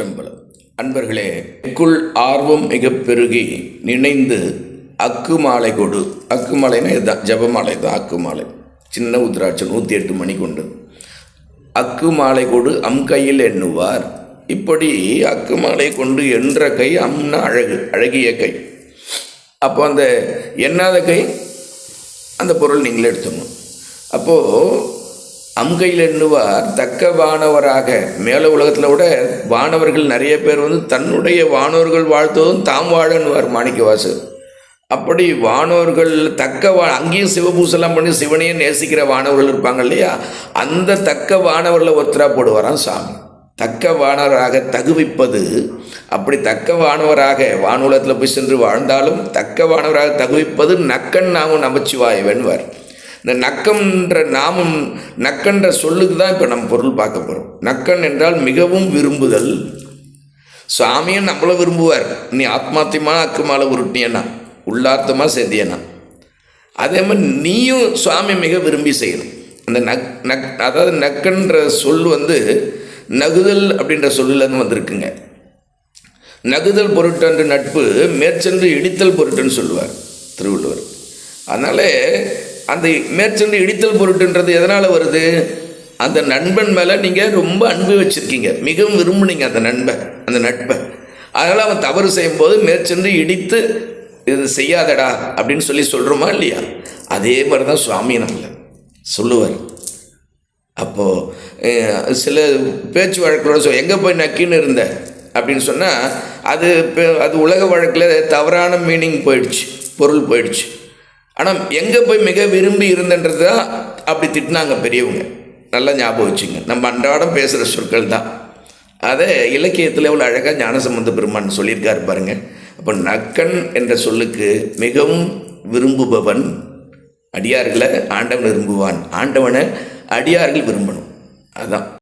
சிற்றம்பலம் அன்பர்களே இக்குள் ஆர்வம் மிக பெருகி நினைந்து அக்கு மாலை கொடு. அக்கு மாலைன்னா இதுதான் ஜபமாலை தான் அக்கு மாலை. சின்ன உத்ராட்சம் நூற்றி எட்டு மணி கொண்டு. அக்கு மாலை கொடு அம் கையில் எண்ணுவார். இப்படி அக்கு மாலை கொண்டு என்ற கை அம்னா அழகு அழகிய கை. அப்போ அந்த எண்ணாத கை அந்த பொருள் நீங்களே எடுத்துக்கணும். அப்போது அம்கையில் எண்ணுவார் தக்க வானவராக மேல உலகத்தில் விட வானவர்கள் நிறைய பேர் வந்து தன்னுடைய வானவர்கள் வாழ்த்ததும் தாம் வாழன்னுவார் மாணிக்கவாசர் அப்படி வானவர்கள் தக்க வா அங்கேயும் சிவபூசெல்லாம் பண்ணி சிவனையே நேசிக்கிற வானவர்கள் இருப்பாங்க இல்லையா? அந்த தக்க வானவர்களை ஒருத்தரா போடுவாராம் சாமி. தக்க வானவராக தகுவிப்பது அப்படி தக்க வானவராக வானுலகத்தில் போய் சென்று வாழ்ந்தாலும் தக்க வானவராக தகுவிப்பது நக்கன் நாமும் நமச்சிவாய் வென்வார் இந்த நக்கம்ன்ற நாமம் நக்கன்ற சொல்லுக்கு தான் இப்போ நம்ம பொருள் பார்க்க போகிறோம் நக்கன் என்றால் மிகவும் விரும்புதல். சுவாமியும் நம்மளை விரும்புவார். நீ ஆத்மாத்தியமான அக்குமால உருட்டியனா உள்ளார்த்தமாக செய்தியனா அதே மாதிரி நீயும் சுவாமி மிக விரும்பி செய்யணும். அந்த நக் நக் அதாவது நக்கன்ற சொல் வந்து நகுதல் அப்படின்ற சொல்லுலேருந்து வந்திருக்குங்க. நகுதல் பொருட்டன்று நட்பு மேற்சென்று இடித்தல் பொருட்டுன்னு சொல்லுவார் திருவள்ளுவர். அதனால் அந்த மேற்சென்று இடித்தல் பொருட்டுன்றது எதனால் வருது? அந்த நண்பன் மேலே நீங்கள் ரொம்ப அன்பு வச்சுருக்கீங்க. மிகவும் விரும்புனீங்க அந்த நண்பன் அந்த நட்பை. அதனால் அவன் தவறு செய்யும்போது மேற்சென்று இடித்து இது செய்யாதடா அப்படின்னு சொல்லி சொல்கிறோமா இல்லையா? அதே மாதிரி தான் சுவாமி நம்மளை சொல்லுவார். அப்போது சில பேச்சு வழக்கோட சொல் எங்கே போய் நக்கின்னு இருந்த? அப்படின்னு சொன்னால் அது இப்போ- அது உலக வழக்கில் தவறான மீனிங் போயிடுச்சு பொருள் போயிடுச்சு. ஆனால் எங்கே போய் மிக விரும்பி இருந்தன்றது தான் அப்படி திட்டினாங்க பெரியவங்க. நல்லா ஞாபகம் வச்சுங்க. நம்ம அன்றாடம் பேசுகிற சொற்கள் தான். அதை இலக்கியத்தில் எவ்வளோ அழகாக ஞானசம்பந்த பெருமான் சொல்லியிருக்காரு பாருங்க. அப்போ நக்கன் என்ற சொல்லுக்கு மிகவும் விரும்புபவன் அடியார்களை ஆண்டவன் விரும்புவான். ஆண்டவனை அடியார்கள் விரும்பணும். அதுதான்